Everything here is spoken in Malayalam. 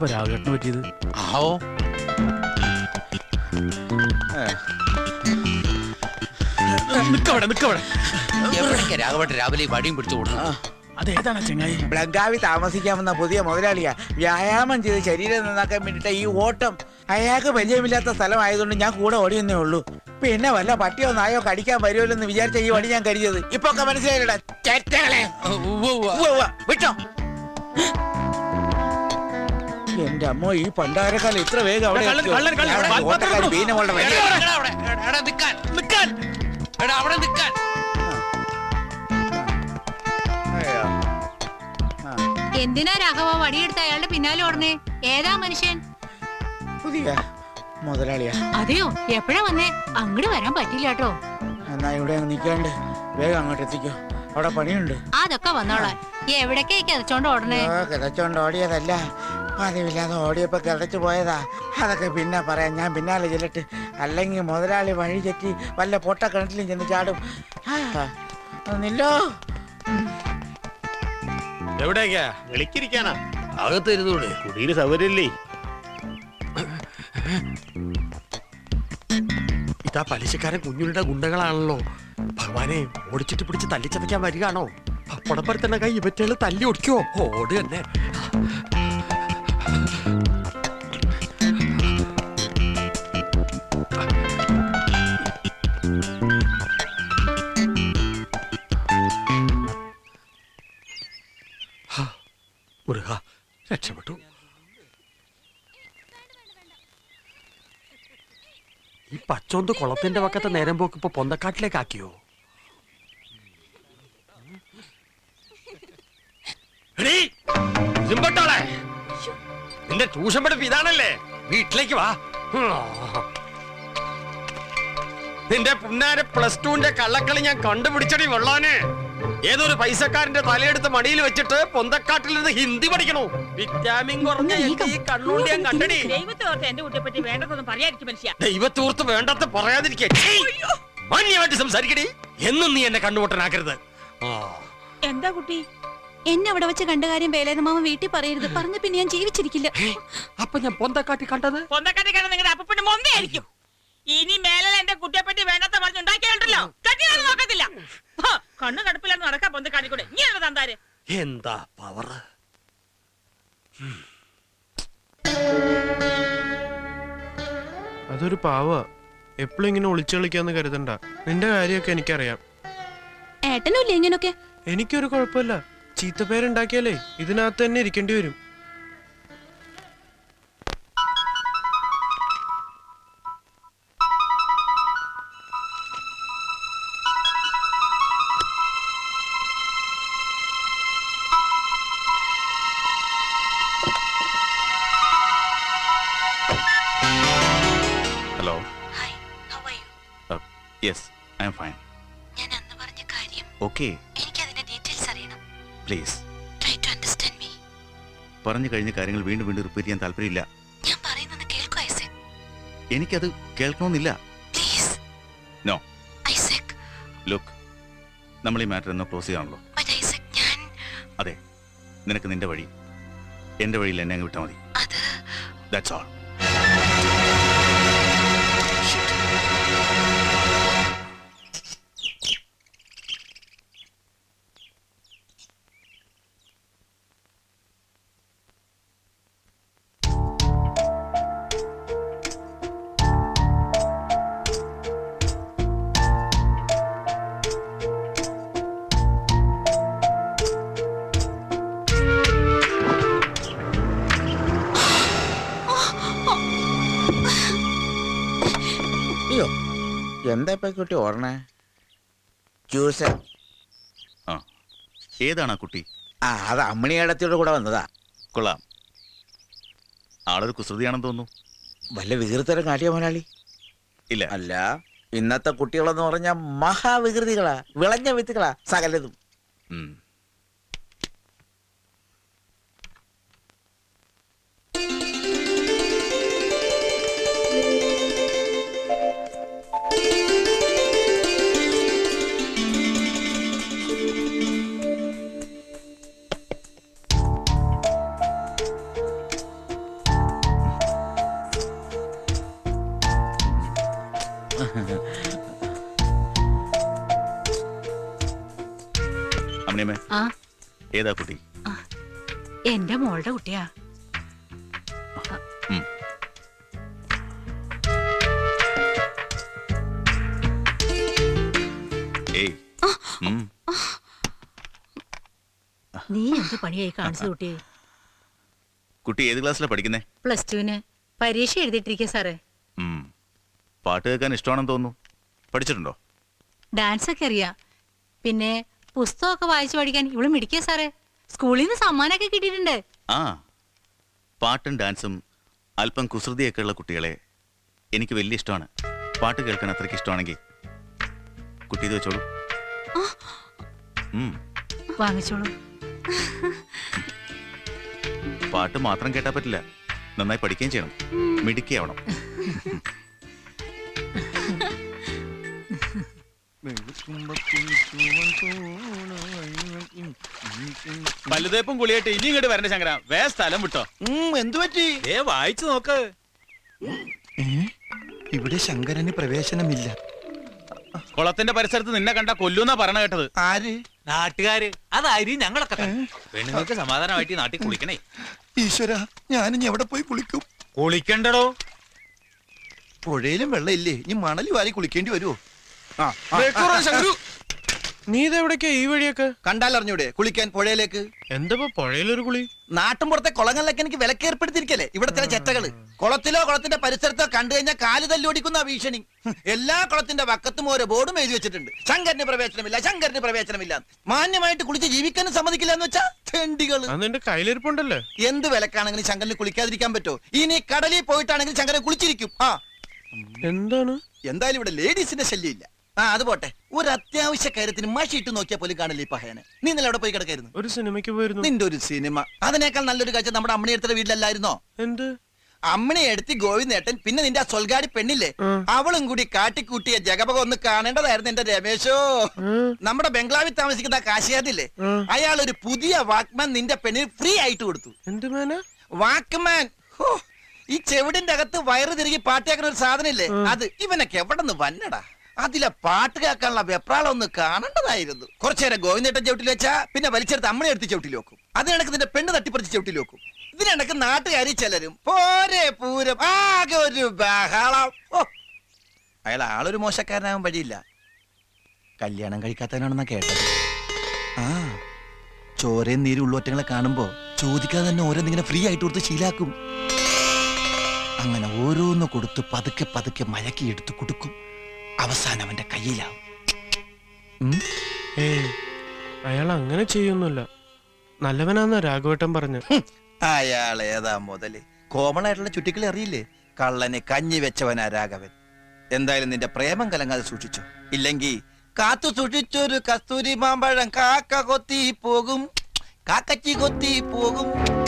ഇപ്പൊ രാഘവേട്ടന് പറ്റിയത്. ആവോ? നിക്കവിടെ നിക്കവിടെ. എവിടേക്കാ രാഘവട്ട് രാവിലെ ഈ വടിയും പിടിച്ചു കൊടുക്കണം അതേതാണ് ചെങ്ങായി? ബ്ലങ്കാവി താമസിക്കാമെന്ന പുതിയ മുതലാളിയാ. വ്യായാമം ചെയ്ത് ശരീരം നന്നാക്കാൻ വേണ്ടിട്ട് ഈ ഓട്ടം. അയാൾക്ക് പരിചയമില്ലാത്ത സ്ഥലമായതുകൊണ്ട് ഞാൻ കൂടെ ഓടിയെന്നേ ഉള്ളൂ. പിന്നെ വല്ല പട്ടിയോ നായോ കടിക്കാൻ വരുമല്ലോ എന്ന് വിചാരിച്ച ഈ വടി ഞാൻ കരുതിയത് ഇപ്പൊ ഒക്കെ ഉവ്വ്. വിട്ടോ. എന്റെ അമ്മ ഈ പണ്ടാരക്കാലം ഇത്ര വേഗം അവിടെ കള്ളൻ, എത്തിയോ? കള്ളൻ, കള്ളൻ, ഓട്ടക്കാരി ബീനമോളുടെ വണ്ടി. എടാ, എടാ, അവിടെ, എടാ, എടാ, നിക്കാൻ. എടാ, അവിടെ നിക്കാൻ. ആ, എന്തിനാ രാഘവ വടിയെടുത്ത് അയാളുടെ പിന്നാലെ ഓടണേ ഏതാ മനുഷ്യൻ? പുതിയ മുതലാളിയാ. അതെയോ? എപ്പോഴാ വന്നേ? അങ്ങോട്ട് വരാൻ പറ്റില്ല കേട്ടോ. എന്നാ ഇവിടെ അങ്ങ് നിക്കാണ്ട് വേഗം അങ്ങോട്ട് എത്തിക്കോ. അവിടെ പണിയുണ്ട്. അതൊക്കെ വന്നോളാം. എവിടേക്കേ കിതച്ചോണ്ട് ഓടണേ കിതച്ചോണ്ട് ഓടിയതല്ല. പതിവില്ലാതെ ഓടിയപ്പോൾ കിതച്ചു പോയതാ. അതൊക്കെ പിന്നെ പറയാം. ഞാൻ പിന്നാലെ ചെല്ലട്ട് അല്ലെങ്കിൽ മുതലാളി വഴി തെറ്റി വല്ല പൊട്ട കിണറ്റിലും ചെന്ന് ചാടും. നില്ലോ എവിടേക്കാ? വിളിക്കിരിക്കാനാ. കുടിയിൽ സൗകര്യമില്ലേ? ഇതാ പലിശക്കാരൻ കുഞ്ഞുങ്ങളുടെ ഗുണ്ടകളാണല്ലോ. ഭഗവാനെ ഓടിച്ചിട്ട് പിടിച്ച് തല്ലിച്ചതയ്ക്കാൻ വരികയാണോ? പപ്പടപ്പരത്തന്നെ കൈ ഇവറ്റകൾ തല്ലി ഒടിക്കോ ഓട് തന്നെ. മുരുക രക്ഷപ്പെട്ടു. ഈ പച്ചോന്ത് കുളത്തിന്റെ പക്കത്തെ നേരം പോക്ക് ഇപ്പൊ പൊന്തക്കാട്ടിലേക്ക് ആക്കിയോ. നിന്റെ ട്യൂഷൻ പഠിപ്പ് ഇതാണല്ലേ? വീട്ടിലേക്ക് വാ. നിന്റെ പുന്നാര പ്ലസ് ടുവിന്റെ കള്ളക്കളി ഞാൻ കണ്ടുപിടിച്ചടി വെള്ളാന്. ഏതൊരു പൈസക്കാരന്റെ തലയെടുത്ത് മടിയിൽ വെച്ചിട്ട് പൊന്തക്കാട്ടിൽ നിന്ന് ഹിന്ദി പഠിക്കണോ? വിറ്റാമിൻ കുറഞ്ഞ എന്റെ ഈ കണ്ണുണ്ടി ഞാൻ കണ്ടടി ദൈവത്തെ ഓർത്ത് എന്റെ കുട്ടിയെ പറ്റി വേണ്ടതൊന്നും പറയാതിരിക്കും മനുഷ്യ. ദൈവത്തൂർത്ത് വേണ്ടത്ത് പറയാതിരിക്കേ! മാന്യമായിട്ട് സംസാരിക്കടി. എന്നും നീ എന്നെ കണ്ണുപൊട്ടനാക്കരുത്. ആ. എന്താ കുട്ടി? എന്നെ അവിടെ വെച്ച് കണ്ട കാര്യം വേലേന മാമ വീട്ടിൽ പറയരുത്. പറഞ്ഞ പിന്നെ ഞാൻ ജീവിച്ചിരിക്കില്ല. അപ്പൊ ഞാൻ പൊന്തക്കാട്ടി കണ്ടത്? പൊന്തക്കാട്ടി കണ്ടത് നിങ്ങളുടെ അപ്പപ്പിന്റെ മൊന്തയായിരിക്കും. ഇനി മേലെ എന്റെ കുട്ടിയെ പറ്റി വേണ്ടാത്ത പറഞ്ഞുണ്ടാക്കിയുണ്ടല്ലോ കട്ടിയാലും നോക്കത്തില്ല. കണ്ണു കടുപ്പില്ലാന്ന് നടക്കാൻ പൊന്തക്കാട്ടി കാണിക്കൂടെ നീ എന്താ തന്താര്. എന്താ പവർ അതൊരു പാവ. എപ്പോഴും ഇങ്ങനെ ഒളിച്ചു കളിക്കാന്ന് കരുതണ്ട. നിന്റെ കാര്യമൊക്കെ എനിക്കറിയാം. ഇങ്ങനൊക്കെ? എനിക്കൊരു കുഴപ്പമില്ല. ചീത്തപ്പേരുണ്ടാക്കിയാലേ ഇതിനകത്ത് തന്നെ ഇരിക്കേണ്ടി വരും. യെസ് ഐ എം ഫൈൻ ഞാൻ അന്ന് പറഞ്ഞ കാര്യം ഓക്കെ എനിക്ക് അതിന്റെ ഡീറ്റെയിൽസ് അറിയണം. Please try to understand me പറഞ്ഞു കഴിഞ്ഞ കാര്യങ്ങൾ വീണ്ടും വീണ്ടും റിപ്പീറ്റ് ചെയ്യാൻ താല്പര്യമില്ല. ഞാൻ പറയുന്നത് കേൾക്കൂ ഐസക്. എനിക്കത് കേൾക്കണമെന്നില്ല. Please no Isaac. ലുക്ക് നമ്മൾ ഈ മാറ്റർ എന്നോ ക്ലോസ് ചെയ്യാണല്ലോ ബട്ട് ഐസക് ഞാൻ അതെ നിനക്ക് നിന്റെ വഴി. എന്റെ വഴിയിൽ എന്നെ അങ്ങ് വിട്ടാൽ മതി. അത് ദാറ്റ്സ് ഓൾ എന്താ ഇപ്പൊ കുട്ടി ഓടണേ? ജ്യൂസ്. ആ ഏതാണ് ആ കുട്ടി? ആ അത് അമ്മണിയേടത്തിയുടെ കൂടെ വന്നതാ. കൊള്ളാം. ആളൊരു കുസൃതിയാണെന്ന് തോന്നുന്നു. വല്ല വികൃതരം കാട്ടിയ മുതലാളി? ഇല്ല. അല്ല ഇന്നത്തെ കുട്ടികളെന്ന് പറഞ്ഞാൽ മഹാവികൃതികളാ വിളഞ്ഞ വിത്തുകളാ സകലതും. അമ്മണിയമ്മേ ആ. ഏതാ കുട്ടി? എന്റെ മോളുടെ കുട്ടിയാ. നീ എന്ത് പണിയായി കാണിച്ചു കുട്ടിയെ? കുട്ടി ഏത് ക്ലാസ്സിലാണ് പഠിക്കുന്നേ? പ്ലസ് ടുവിന് പരീക്ഷ എഴുതിയിട്ടിരിക്കുക സാറേ. പാട്ട് കേൾക്കാൻ ഇഷ്ടമാണെന്ന് തോന്നുന്നു. പഠിച്ചിട്ടുണ്ടോ? ഡാൻസ് ഒക്കെ അറിയാം. പിന്നെ പുസ്തകമൊക്കെ വായിച്ചു പഠിക്കാൻ ഇവൾ മിടിക്കുക സാറേ. സ്കൂളിൽ നിന്ന് സമ്മാനമൊക്കെ കിട്ടിയിട്ടുണ്ട്. ആ പാട്ടും ഡാൻസും അല്പം കുസൃതിയൊക്കെ ഉള്ള കുട്ടികളെ എനിക്ക് വലിയ ഇഷ്ടമാണ്. പാട്ട് കേൾക്കാൻ അത്രയ്ക്ക് ഇഷ്ടമാണെങ്കിൽ കുട്ടി ഇത് വെച്ചോളൂ. വാങ്ങിച്ചോളൂ. പാട്ട് മാത്രം കേട്ടാ പറ്റില്ല. നന്നായി പഠിക്കുകയും ചെയ്യണം. മിടുക്കിയാവണം. വലുതേപ്പും കുളിയായിട്ട് ഇനി ഇങ്ങോട്ട് വരണ്ട ശങ്കര. വേ സ്ഥലം വിട്ടോ. എന്തു പറ്റി? ഏ വായിച്ചു നോക്ക്. ഇവിടെ ശങ്കരന് പ്രവേശനമില്ല. കുളത്തിന്റെ പരിസരത്ത് നിന്നെ കണ്ട കൊല്ലൂന്നാ പറഞ്ഞ കേട്ടത്. ആര്? നാട്ടുകാര്. അതായിരിക്കും ഞങ്ങളൊക്കെ. പെണ്ണുങ്ങൾക്ക് സമാധാനമായിട്ട് നാട്ടിൽ കുളിക്കണേ. ഈശ്വര ഞാനിനി എവിടെ പോയി കുളിക്കും? കുളിക്കണ്ടടോ. പുഴയിലും വെള്ളമില്ലേ? ഇനി മണലി വാരി കുളിക്കേണ്ടി വരുമോ നീ ഇതെവിടേക്കാ ഈ വഴിയൊക്കെ? കണ്ടാലറിഞ്ഞൂടെ കുളിക്കാൻ പുഴയിലേക്ക്? എന്താ പുഴയിലൊരു കുളി? നാട്ടുമ്പുറത്തെ കുളങ്ങളിലൊക്കെ എനിക്ക് വിലക്ക് ഏർപ്പെടുത്തിയിരിക്കല്ലേ ഇവിടെ ചില ചെറ്റകൾ. കുളത്തിലോ കുളത്തിന്റെ പരിസരത്തോ കണ്ടു കഴിഞ്ഞാൽ കാൽ തല്ലോടിക്കുന്ന ഭീഷണി. എല്ലാ കുളത്തിന്റെ വക്കത്തും ഓരോ ബോർഡും എഴുതി വെച്ചിട്ടുണ്ട്. ശങ്കരന് പ്രവേശനമില്ല ശങ്കരന് പ്രവേശനമില്ല. മാന്യമായിട്ട് കുളിച്ച് ജീവിക്കാനും സമ്മതിക്കില്ല എന്ന് വെച്ചാ ചെണ്ടികൾ കയ്യിലിരിപ്പുണ്ടല്ലേ? എന്ത് വിലക്കാണെങ്കിലും ശങ്കരന് കുളിക്കാതിരിക്കാൻ പറ്റോ? ഇനി കടലിൽ പോയിട്ടാണെങ്കിൽ ശങ്കരൻ കുളിച്ചിരിക്കും. ആ. എന്താണ്? എന്തായാലും ഇവിടെ ലേഡീസിന്റെ ശല്യമില്ല. ആ അത് പോട്ടെ. ഒരു അത്യാവശ്യ കാര്യത്തിന് മഷി ഇട്ട് നോക്കിയാൽ പോലും കാണില്ല ഈ പഹയനെ. നീ ഇന്നലെ അവിടെ പോയി കിടക്കായിരുന്നു. ഒരു സിനിമയ്ക്ക് പോയിരുന്നു. നിന്റെ ഒരു സിനിമ. അതിനേക്കാൾ നല്ലൊരു കാഴ്ച നമ്മുടെ അമ്മണി എടുത്ത വീട്ടിലല്ലായിരുന്നോ? എന്ത്? അമ്മണി എടുത്തി ഗോവിന്ദേട്ടൻ പിന്നെ നിന്റെ ആ സ്വൽഗാടി പെണ്ണില്ലേ? അവളും കൂടി കാട്ടിക്കൂട്ടിയ ജഗപക ഒന്ന് കാണേണ്ടതായിരുന്നു എന്റെ രമേശോ. നമ്മുടെ ബംഗ്ലാവിൽ താമസിക്കുന്ന ആ കാശിയാരില്ലേ അയാൾ ഒരു പുതിയ വാക്മാൻ നിന്റെ പെണ്ണിന് ഫ്രീ ആയിട്ട് കൊടുത്തു. എന്ത് മേന? ഹോ, ഈ ചെവിടിന്റെ അകത്ത് വയറ് തിരികെ പാട്ടിയാക്കുന്ന ഒരു സാധനം ഇല്ലേ അത് ഇവനൊക്കെ എവിടെ നിന്ന് വന്നടാ? അതിലെ പാട്ട് കേൾക്കാനുള്ള വെപ്രാളം ഒന്ന് കാണേണ്ടതായിരുന്നു. കുറച്ചു നേരം ഗോവിന്ദേട്ടൻ ചവിട്ടിൽ വെച്ചാ പിന്നെ വലിച്ചെടുത്ത് അമ്മനെ എടുത്ത് ചവിട്ടിൽ വെക്കും. അതിനിടക്ക് നിന്റെ പെണ്ണ് തട്ടിപ്പറിച്ച് ചവിട്ടിൽ വെക്കും. ഇതിനിടക്ക് നാട്ടുകാരി ചിലരും പോരെ പൂരം ആകെ ഒരു ബഹളം. ഓ അയാൾ ആളൊരു മോശക്കാരനാകാൻ വഴിയില്ല. കല്യാണം കഴിക്കാത്തവനാണെന്നാ കേട്ടത്. ആ ചോരയും നീരും ഉള്ളൊറ്റങ്ങളെ കാണുമ്പോ ചോദിക്കാതെ തന്നെ ഓരോന്നിങ്ങനെ ഫ്രീ ആയിട്ട് കൊടുത്ത് ശീലാക്കും. അങ്ങനെ ഓരോന്ന് കൊടുത്ത് പതുക്കെ പതുക്കെ മയക്കി എടുത്ത് കൊടുക്കും. അവസാനം അവന്റെ കയ്യിലാവും? ഏയ് അയാൾ അങ്ങനെ ചെയ്യൊന്നുമില്ല. നല്ലവനാന്ന രാഘവേട്ടൻ പറഞ്ഞു. അയാൾ ഏതാ മുതൽ? കോമൺ ആയിട്ടുള്ള ചുറ്റിക്കളി അറിയില്ലേ? കള്ളന് കഞ്ഞി വെച്ചവനാ രാഘവൻ. എന്തായാലും നിന്റെ പ്രേമം കലങ്ങാതെ സൂക്ഷിച്ചു. ഇല്ലെങ്കിൽ കാത്തു സൂക്ഷിച്ചൊരു കസ്തൂരി മാമ്പഴം കാക്ക കൊത്തി പോകും. കാക്കച്ചി കൊത്തി പോകും.